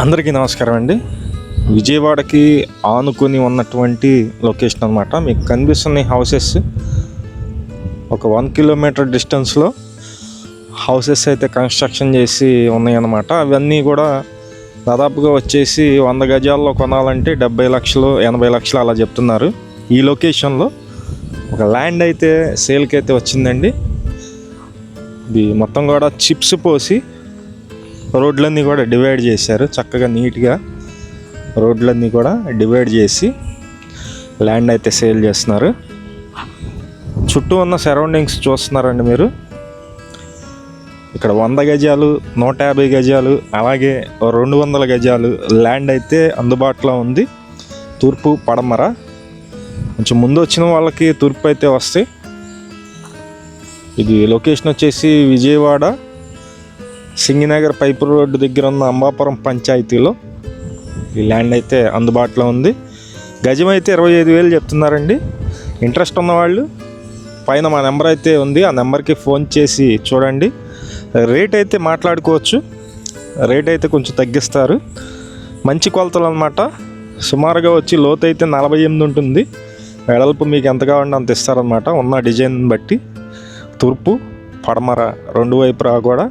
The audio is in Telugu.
అందరికీ నమస్కారం అండి. విజయవాడకి ఆనుకొని ఉన్నటువంటి లొకేషన్ అనమాట మీకు కనిపిస్తున్న హౌసెస్ ఒక వన్ కిలోమీటర్ డిస్టెన్స్లో హౌసెస్ అయితే కన్స్ట్రక్షన్ చేసి ఉన్నాయన్నమాట. అవన్నీ కూడా దాదాపుగా వచ్చేసి వంద గజాల్లో కొనాలంటే డెబ్బై లక్షలు ఎనభై లక్షలు అలా చెప్తున్నారు. ఈ లొకేషన్లో ఒక ల్యాండ్ అయితే సేల్కి అయితే వచ్చిందండి. ఇది మొత్తం కూడా చిప్స్ పోసి రోడ్లన్నీ కూడా డివైడ్ చేశారు. చక్కగా నీట్గా రోడ్లన్నీ కూడా డివైడ్ చేసి ల్యాండ్ అయితే సేల్ చేస్తున్నారు. చుట్టూ ఉన్న సరౌండింగ్స్ చూస్తున్నారండి మీరు. ఇక్కడ వంద గజాలు నూట యాభై గజాలు అలాగే రెండు వందల గజాలు ల్యాండ్ అయితే అందుబాటులో ఉంది. తూర్పు పడమర. కొంచెం ముందు వచ్చిన వాళ్ళకి తూర్పు అయితే వస్తాయి. ఇది లొకేషన్ వచ్చేసి విజయవాడ సింగినగర్ పైపు రోడ్డు దగ్గర ఉన్న అంబాపురం పంచాయతీలో ఈ ల్యాండ్ అయితే అందుబాటులో ఉంది. గజం అయితే ఇరవై ఐదు వేలు చెప్తున్నారండి. ఇంట్రెస్ట్ ఉన్నవాళ్ళు పైన మా నెంబర్ అయితే ఉంది. ఆ నెంబర్కి ఫోన్ చేసి చూడండి. రేట్ అయితే మాట్లాడుకోవచ్చు. రేట్ అయితే కొంచెం తగ్గిస్తారు. మంచి కొలతలు అనమాట సుమారుగా వచ్చి లోతు అయితే నలభై ఎనిమిది ఉంటుంది. వెడల్పు మీకు ఎంత కావాలంటే అంత ఇస్తారనమాట ఉన్న డిజైన్ బట్టి తూర్పు పడమర రెండు వైపులా కూడా